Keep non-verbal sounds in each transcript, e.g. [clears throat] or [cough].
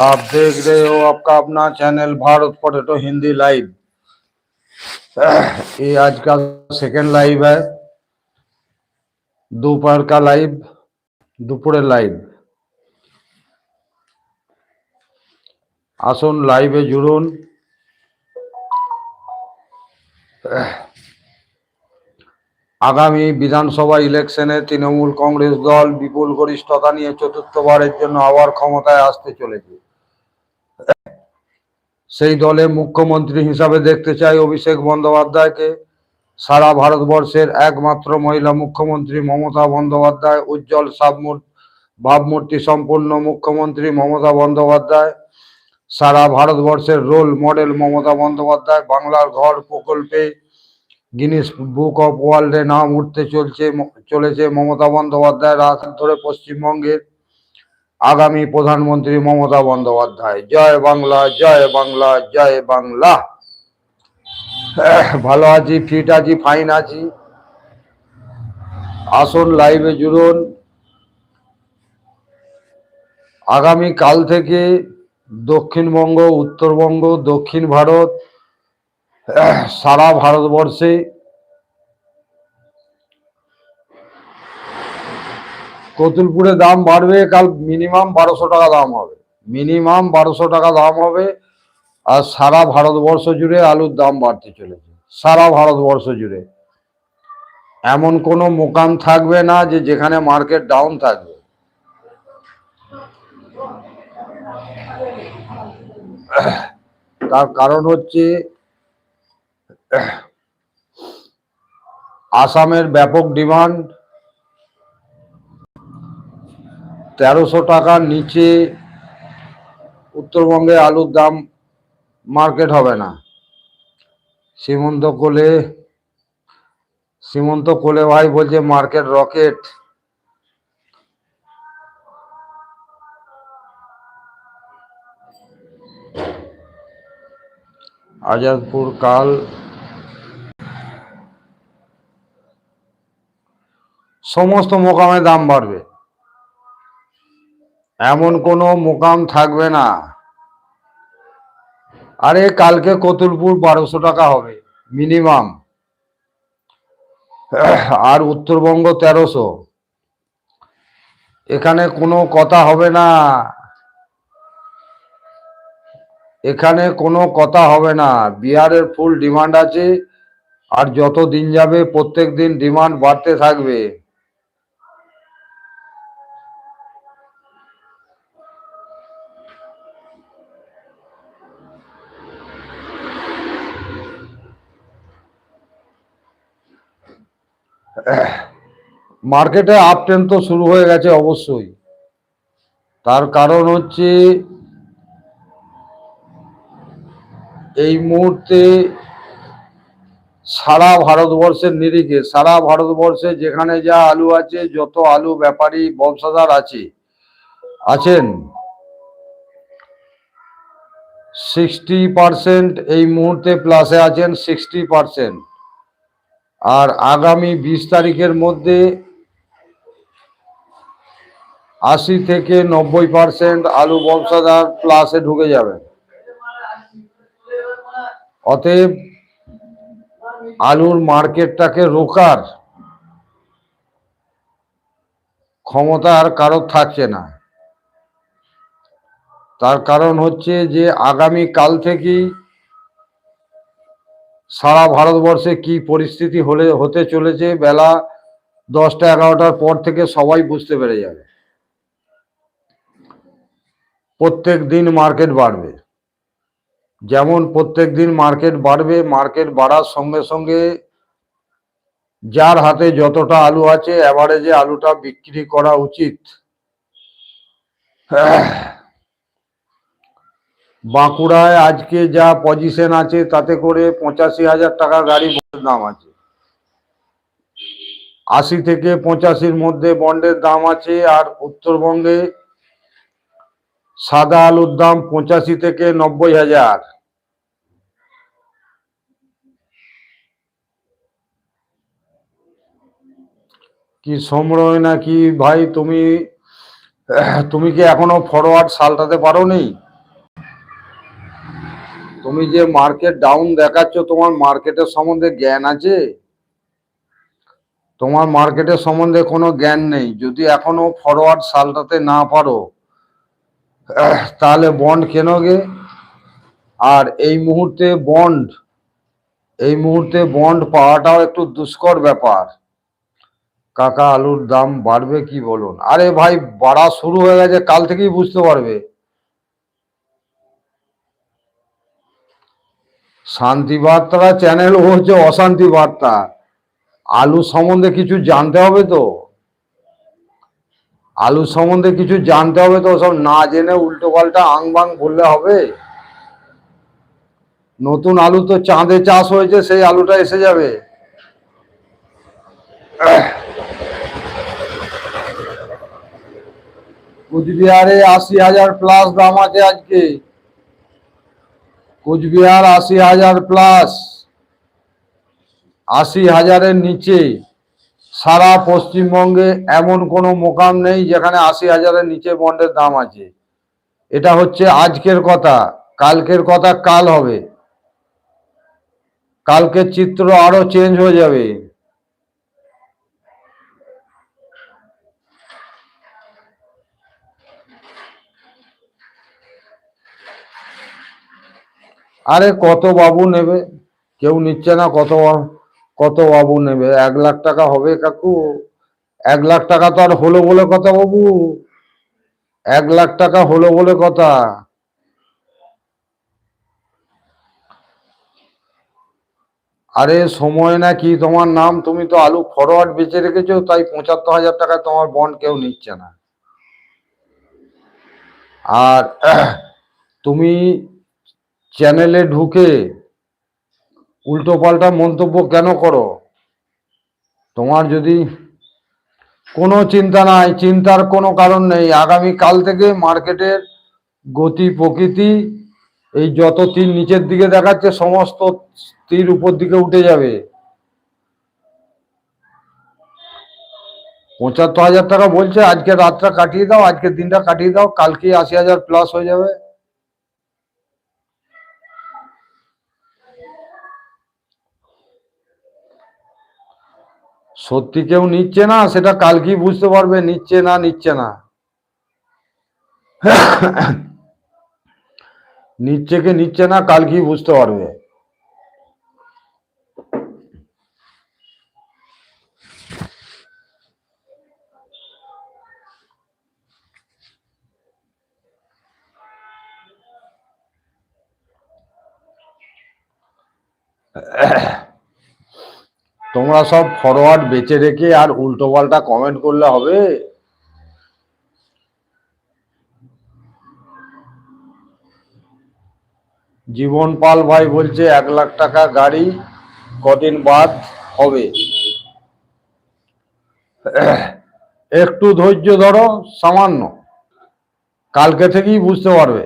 आप देख रहे हो आपका अपना channel Bharat potato Hindi live ये आज का सेकंड लाइव है दोपहर का लाइव দুপুরের লাইভ আসুন লাইভে জুড়ুন আগামী বিধানসভা ইলেকশনে তৃণমূল কংগ্রেস দল বিপুল গরিষ্ঠতা নিয়ে চতুর্থবারের জন্য আবার ক্ষমতায় আসতে চলেছে সেই দলে মুখ্যমন্ত্রী হিসাবে দেখতে চাই অভিষেক বন্দ্যোপাধ্যায়কে। সারা ভারতবর্ষের একমাত্র মহিলা মুখ্যমন্ত্রী মমতা বন্দ্যোপাধ্যায়, উজ্জ্বল সাবমূর্তি, ভাবমূর্তি সম্পূর্ণ মুখ্যমন্ত্রী মমতা বন্দ্যোপাধ্যায়। সারা ভারতবর্ষের রোল মডেল মমতা বন্দ্যোপাধ্যায়, বাংলার ঘর প্রকল্পে গিনিস বুক অফ ওয়ার্ল্ডে নাম উঠতে চলছে, চলেছে মমতা বন্দ্যোপাধ্যায় হাত ধরে পশ্চিমবঙ্গের আগামী প্রধানমন্ত্রী মমতা বন্দ্যোপাধ্যায়। জয় বাংলা জয় বাংলা জয় বাংলা। ভালো আছি ফিট আছি ফাইন আছি। আসুন লাইভে জুড়ুন। আগামী কাল থেকে দক্ষিণবঙ্গ, উত্তরবঙ্গ, দক্ষিণ ভারত সারা ভারতবর্ষে কতুলপুরে দাম বাড়বে, কাল মিনিমাম বারোশো টাকা দাম হবে। মিনিমাম বারোশো টাকা দাম হবে, আর সারা ভারতবর্ষ জুড়ে আলুর দাম বাড়তে চলেছে। সারা ভারতবর্ষ জুড়ে। এমন কোনো মোকাম থাকবে না যে যেখানে মার্কেট ডাউন থাকবে। তার কারণ হচ্ছে, আসামের ব্যাপক ডিমান্ড তেরোশো টাকার নিচে উত্তরবঙ্গে আলুর দাম মার্কেট হবে না। সীমন্ত কোলে সীমন্ত কোলে ভাই বলছে মার্কেট রকেট। আজাদপুর কাল সমস্ত মোকামে দাম বাড়বে। এমন কোনো মোকাম থাকবে না। আরে, কালকে কতুলপুর বারোশো টাকা হবে, মিনিমাম। আর উত্তরবঙ্গ তেরোশো। এখানে কোনো কথা হবে না। এখানে কোনো কথা হবে না। বিহারের ফুল ডিমান্ড আছে, আর যত দিন যাবে, প্রত্যেক দিন ডিমান্ড বাড়তে থাকবে। মার্কেটে আপ ট্রেন তো শুরু হয়ে গেছে অবশ্যই। তার কারণ হচ্ছে এই মুহূর্তে সারা ভারতবর্ষের নিরিখে, সারা ভারতবর্ষে যেখানে যা আলু আছে, যত আলু ব্যাপারী ব্যবসাদার আছে, আছেন সিক্সটি পার্সেন্ট এই মুহূর্তে প্লাসে আছেন সিক্সটি পার্সেন্ট আর আগামী বিশ তারিখের মধ্যে আশি থেকে নব্বই পার্সেন্ট আলু ব্যবসাদার প্লাসে ঢুকে যাবে। অতএব আলুর মার্কেটটাকে রোকার ক্ষমতা আর কারোর থাকছে না। তার কারণ হচ্ছে যে আগামী কাল থেকেই সারা ভারতবর্ষে কি পরিস্থিতি হলে, হতে চলেছে বেলা দশটা এগারোটার পর থেকে সবাই বুঝতে পেরে যাবে। প্রত্যেক দিন মার্কেট বাড়বে। যেমন প্রত্যেক দিন মার্কেট বাড়বে, মার্কেট বাড়ার সঙ্গে সঙ্গে যার হাতে যতটা আলু আছে অ্যাভারেজে আলুটা বিক্রি করা উচিত। বাঁকুড়ায় আজকে যা পজিশন আছে, তাতে করে পঁচাশি হাজার টাকা গাড়ি বন্ডের দাম আছে। আশি থেকে পঁচাশির মধ্যে বন্ডের দাম আছে, আর উত্তরবঙ্গে সাদা আলুর দাম পঁচাশি থেকে নব্বই হাজার। কি সমরয় নাকি? ভাই, তুমি তুমি কি এখনও ফরওয়ার্ড সালটাতে পারো নি তুমি যে মার্কেট ডাউন দেখাচ্ছ, তোমার মার্কেটের সম্বন্ধে জ্ঞান আছে? তোমার মার্কেটের সম্বন্ধে কোনো জ্ঞান নেই। যদি এখনও ফরওয়ার্ড সালটাতে না পারো তাহলে বন্ড কেনোগে আর এই মুহূর্তে বন্ড এই মুহূর্তে বন্ড পাওয়াটাও একটু দুষ্কর ব্যাপার। কাকা আলুর দাম বাড়বে কি বলুন? আরে ভাই, বাড়া শুরু হয়ে গেছে, কাল থেকেই বুঝতে পারবে। শান্তি বার্তা চ্যানেল হচ্ছে অশান্তি বার্তা আলু সম্বন্ধে কিছু জানতে হবে তো? আলু সম্বন্ধে কিছু জানতে হবে তো? সব না জেনে উল্টো পাল্টা আং বাং বললে হবে? নতুন আলু তো চাঁদে চাষ হয়েছে, সেই আলুটা এসে যাবে। কুচবিহারে আশি হাজার প্লাস দাম আছে আজকে। কুচবিহার আশি হাজার প্লাস আশি হাজারের নিচে। সারা পশ্চিমবঙ্গে এমন কোনো মোকাম নেই যেখানে আশি হাজারের নিচে বন্ডের দাম আছে। এটা হচ্ছে আজকের কথা, কালকের কথা কাল হবে। কালকের চিত্র আরও চেঞ্জ হয়ে যাবে। আরে কত বাবু নেবে? কেউ নিচ্ছে না, কত কত বাবু নেবে? এক লাখ টাকা হবে কাকু। এক লাখ টাকা তো আর হলো বলে কথা বাবু। এক লাখ টাকা হলো বলে কথা। আরে সময় না কি তোমার নাম? তুমি তো আলু ফরওয়ার্ড বেঁচে রেখেছো, তাই পঁচাত্তর হাজার টাকায় তোমার বন্ড কেউ নিচ্ছে না। আর [clears throat] তুমি চ্যানেলে ঢুকে উল্টো পাল্টা মন্তব্য কেন করো? তোমার যদি কোনো চিন্তা নাই, চিন্তার কোনো কারণ নেই, আগামী কাল থেকে মার্কেটের গতি, প্রকৃতি এই যত তীর নিচের দিকে দেখাচ্ছে, সমস্ত তীর উপর দিকে উঠে যাবে। পঁচাত্তর হাজার টাকা বলছে, আজকে রাতটা কাটিয়ে দাও, আজকের দিনটা কাটিয়ে দাও কালকে আশি হাজার প্লাস হয়ে যাবে। সত্যি কেউ নিচ্ছে না, সেটা কালকেই বুঝতে পারবে? নিচ্ছে না নিচ্ছে না। [coughs] নিচ্ছে কি নিচ্ছে না কালকেই বুঝতে পারবে? তোমরা সব ফরওয়ার্ড বেঁচে রেখে আর উল্টো পাল্টা কমেন্ট করলে হবে? জীবন পাল ভাই বলছে, এক লাখ টাকা গাড়ি কদিন বাদ হবে? একটু ধৈর্য ধরো, সামান্য। কালকে থেকেই বুঝতে পারবে।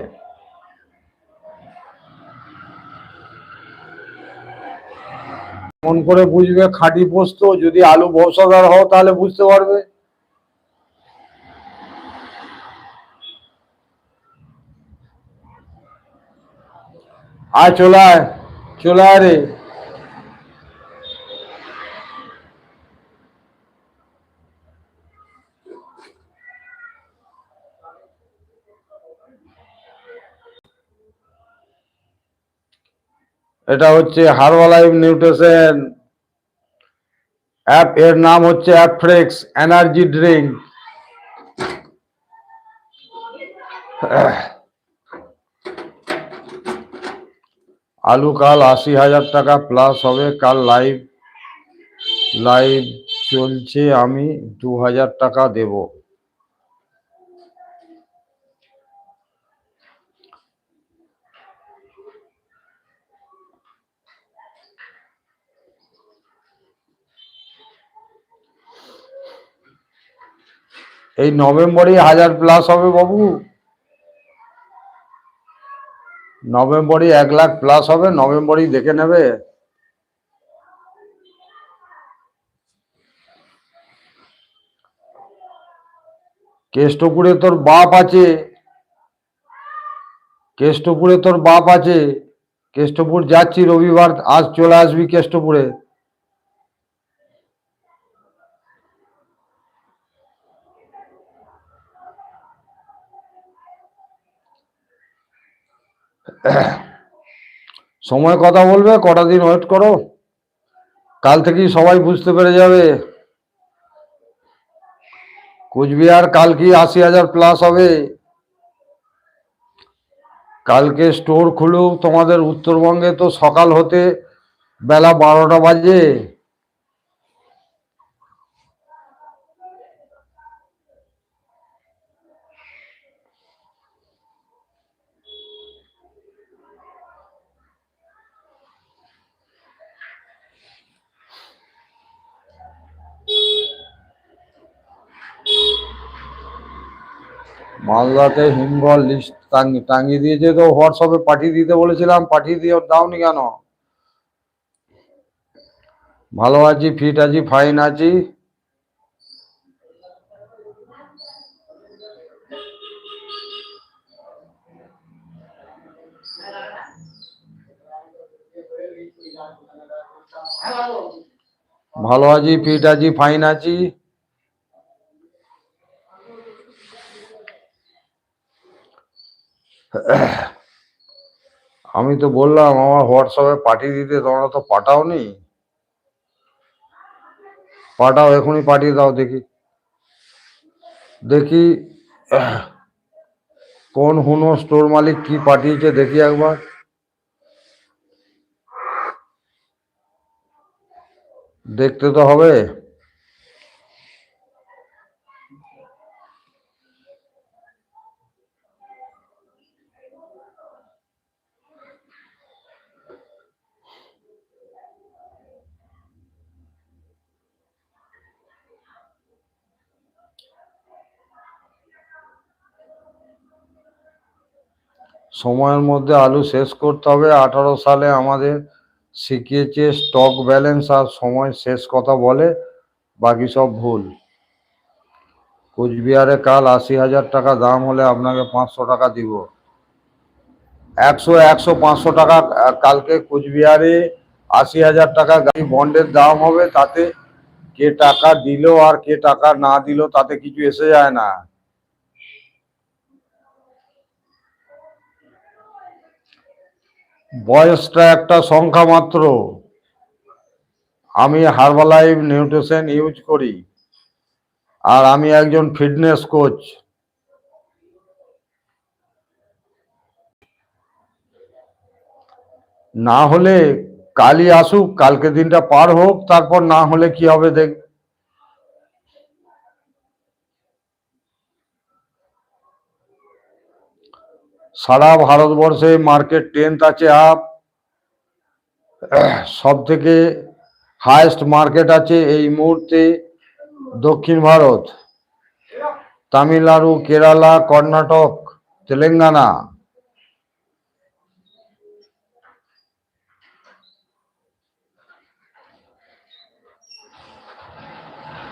মন করে বুঝবে, খাঁটি পোস্ত, যদি আলু বসাদার হও তাহলে বুঝতে পারবে। আয়, চলে আয় চলে আয় রে। এটা হচ্ছে হার্বালাইফ নিউট্রিশন অ্যাপ, এর নাম হচ্ছে অ্যাপফ্রেক্স এনার্জি ড্রিঙ্ক আলু কাল আশি হাজার টাকা প্লাস হবে, কাল লাইভ লাইভ চলছে, আমি দু হাজার টাকা দেব। এই নভেম্বরে হাজার প্লাস হবে বাবু। নভেম্বরে এক লাখ প্লাস হবে, নভেম্বরেই দেখে নেবে। কেষ্টপুরে তোর বাপ আছে। কেষ্টপুরে তোর বাপ আছে। কেষ্টপুর যাচ্ছি রবিবার, আজ চলে আসবি কেষ্টপুরে [coughs] সময় কথা বলবে, কটা দিন ওয়েট করো। কাল থেকেই সবাই বুঝতে পেরে যাবে। কোচবিহার কাল কি আশি হাজার প্লাস হবে? কালকে স্টোর খুলুক তোমাদের উত্তরবঙ্গে তো সকাল হতে বেলা বারোটা বাজে। মালদাতে হিমঘর লিস্ট টাঙিয়ে দিয়েছে তো হোয়াটসঅ্যাপে পাঠিয়ে দিতে বলেছিলাম, পাঠিয়ে দিয়ে দাওনি কেন? ভালো আছি ফিট আছি ফাইন আছি। ভালো আছি ফিট আছি ফাইন আছি। [clears throat] আমি তো বললাম, আমার হোয়াটসঅ্যাপে পাঠিয়ে দিতে তোমরা তো পাঠাওনি। পাঠাও, এখনই পাঠিয়ে দাও, দেখি। দেখি, [clears throat] কোন হুনো স্টোর মালিক কি পাঠিয়েছে, দেখি একবার। দেখতে তো হবে। সময়ের মধ্যে আলু শেষ করতে হবে। আঠারো সালে আমাদের শিখিয়েছে স্টক ব্যালেন্স আর সময় শেষ কথা বলে, বাকি সব ভুল। কোচবিহারে কাল আশি হাজার টাকা দাম হলে আপনাকে পাঁচশো টাকা দিব। একশো একশো, পাঁচশো টাকা কালকে কোচবিহারে আশি হাজার টাকা গাড়ি বন্ডের দাম হবে, তাতে কে টাকা দিল আর কে টাকা না দিল, তাতে কিছু এসে যায় না। বয়সটা একটা সংখ্যা মাত্র। আমি হার্বালাইফ নিউট্রিশন ইউজ করি। আর আমি একজন ফিটনেস কোচ না হলে কালই আসুক কালকে দিনটা পার হোক, তারপর না হলে কি হবে দেখ সারা ভারতবর্ষে মার্কেট টেন্থ আছে আপ সব থেকে হায়েস্ট মার্কেট আছে এই মুহূর্তে দক্ষিণ ভারত, তামিলনাড়ু, কেরালা, কর্ণাটক, তেলেঙ্গানা।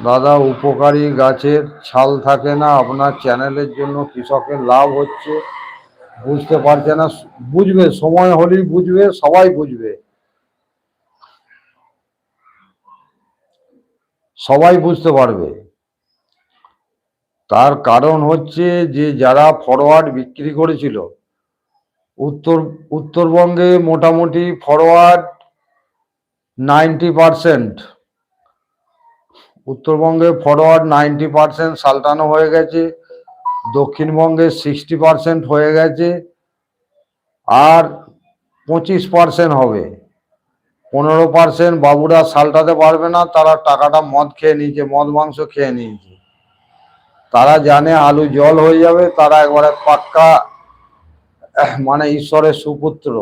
দাদা, উপকারী গাছের ছাল থাকে না, আপনার চ্যানেলের জন্য কৃষকের লাভ হচ্ছে। বুঝতে পারছে না, বুঝবে, সময় হলেই বুঝবে, সবাই বুঝবে। সবাই বুঝতে পারবে। তার কারণ হচ্ছে যে, যারা ফরওয়ার্ড বিক্রি করেছিল, উত্তর, উত্তরবঙ্গে মোটামুটি ফরওয়ার্ড নাইনটি পারসেন্ট, উত্তরবঙ্গে ফরওয়ার্ড নাইনটি পারসেন্ট সালটানো হয়ে গেছে। দক্ষিণবঙ্গে সিক্সটি পারসেন্ট হয়ে গেছে আর পঁচিশ পারসেন্ট হবে। পনেরো পারসেন্ট বাবুরা সালটাতে পারবে না, তারা টাকাটা মদ খেয়ে নিয়েছে, মদ মাংস খেয়ে নিয়েছে। তারা জানে আলু জল হয়ে যাবে, তারা একবারে পাক্কা মানে ঈশ্বরের সুপুত্র।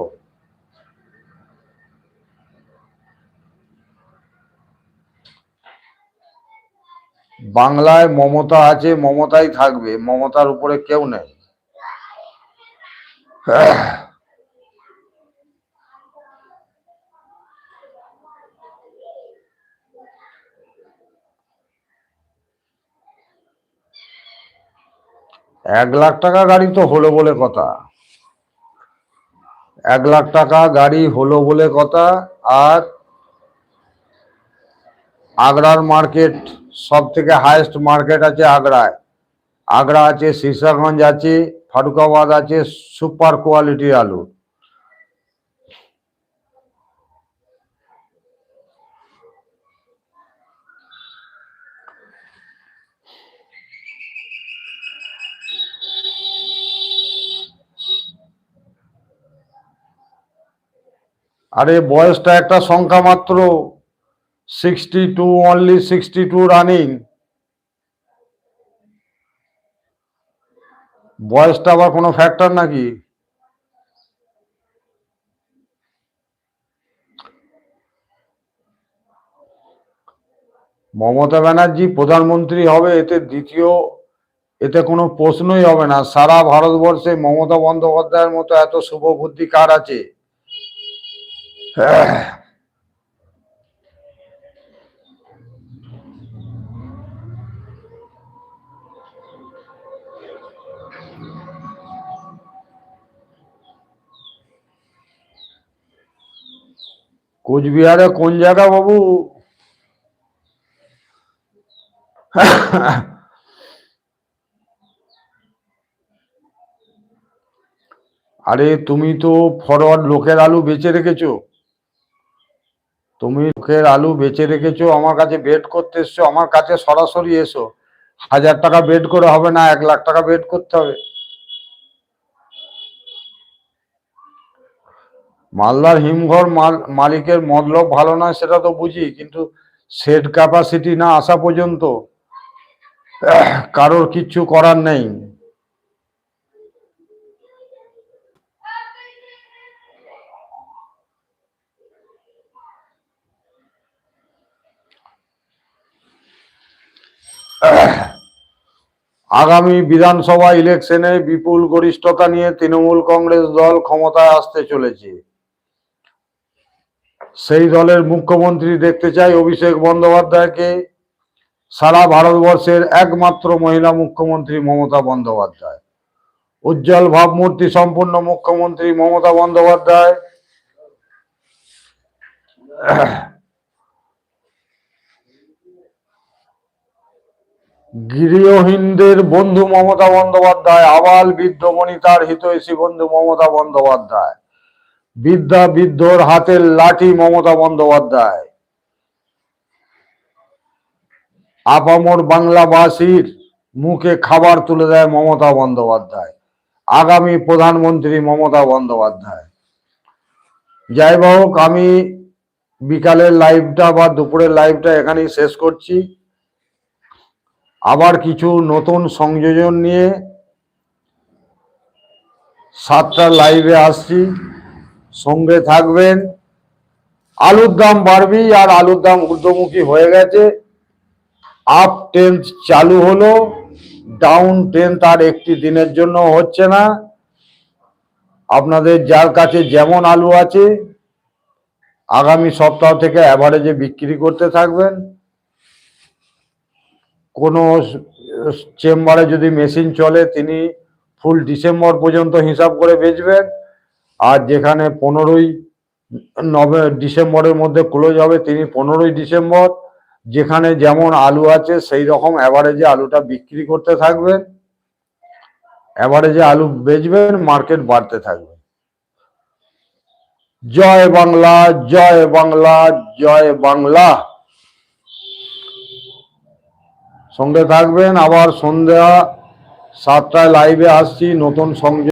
বাংলায় মমতা আছে, মমতাই থাকবে, মমতার উপরে কেউ নেই। এক লাখ টাকা গাড়ি তো হলো বলে কথা। এক লাখ টাকা গাড়ি হলো বলে কথা, আর আগ্রার মার্কেট সব থেকে হাইয়েস্ট মার্কেট আছে আগ্রায়। আগ্রা আছে শীর্ষাগঞ্জ আছে, ফারুকাবাদ আছে সুপার কোয়ালিটির আলু। আরে বয়সটা একটা সংখ্যা মাত্র। Sixty two only sixty two running বয়সটা আবার কোনো ফ্যাক্টর নাকি? মমতা ব্যানার্জি প্রধানমন্ত্রী হবে, এতে দ্বিতীয়, এতে কোনো প্রশ্নই হবে না। সারা ভারতবর্ষে মমতা বন্দ্যোপাধ্যায়ের মতো এত শুভ বুদ্ধি কার আছে? কোচবিহারে কোন জায়গা বাবু? আরে তুমি তো ফরওয়ার্ড লোকের আলু বেচে রেখেছো। তুমি লোকের আলু বেচে রেখেছো, আমার কাছে বেড করতে এসছো, আমার কাছে সরাসরি এসো। হাজার টাকা বেড করে হবে না, এক লাখ টাকা বেড করতে হবে। মালদার হিমঘর মাল, মালিকের মতলব ভালো নয়, সেটা তো বুঝি, কিন্তু সেট ক্যাপাসিটি না আসা পর্যন্ত কারোর কিচ্ছু করার নেই। আগামী বিধানসভা ইলেকশনে বিপুল গরিষ্ঠতা নিয়ে তৃণমূল কংগ্রেস দল ক্ষমতায় আসতে চলেছে। সেই দলের মুখ্যমন্ত্রী দেখতে চাই অভিষেক বন্দ্যোপাধ্যায়কে। সারা ভারতবর্ষের একমাত্র মহিলা মুখ্যমন্ত্রী মমতা বন্দ্যোপাধ্যায়। উজ্জ্বল ভাবমূর্তি সম্পূর্ণ মুখ্যমন্ত্রী মমতা বন্দ্যোপাধ্যায়। গৃহহীনদের বন্ধু মমতা বন্দ্যোপাধ্যায়, আবাল বৃদ্ধ বনিতার হিতৈষী বন্ধু মমতা বন্দ্যোপাধ্যায়। বিদ্যা বৃদ্ধর হাতের লাঠি মমতা বন্দ্যোপাধ্যায়। আপামর বাংলাবাসীর মুখে খাবার তুলে দেয় মমতা বন্দ্যোপাধ্যায়। আগামী প্রধানমন্ত্রী মমতা বন্দ্যোপাধ্যায়। যাই হোক, আমি বিকালের লাইভটা বা দুপুরের লাইভটা এখানেই শেষ করছি। আবার কিছু নতুন সংযোজন নিয়ে সাতটা লাইভে আসছি। সঙ্গে থাকবেন। আলুর দাম বাড়বেই আর আলুর দাম ঊর্ধ্বমুখী হয়ে গেছে। আপ টেন্থ চালু হলো, ডাউন টেন্থ আর একটি দিনের জন্য হচ্ছে না। আপনাদের যার কাছে যেমন আলু আছে, আগামী সপ্তাহ থেকে অ্যাভারেজে বিক্রি করতে থাকবেন। কোনো চেম্বারে যদি মেশিন চলে, তিনি ফুল ডিসেম্বর পর্যন্ত হিসাব করে বেচবেন। আর যেখানে পনেরোই নভে, ডিসেম্বরের মধ্যে ক্লোজ হবে, তিনি পনেরোই ডিসেম্বর, যেখানে যেমন আলু আছে, সেই রকম অ্যাভারেজে আলুটা বিক্রি করতে থাকবেন। অ্যাভারেজে আলু বেচবেন মার্কেট বাড়তে থাকবে। জয় বাংলা জয় বাংলা জয় বাংলা। সঙ্গে থাকবেন, আবার সন্ধ্যা সাতটায় লাইভে আসছি, নতুন সংযোগ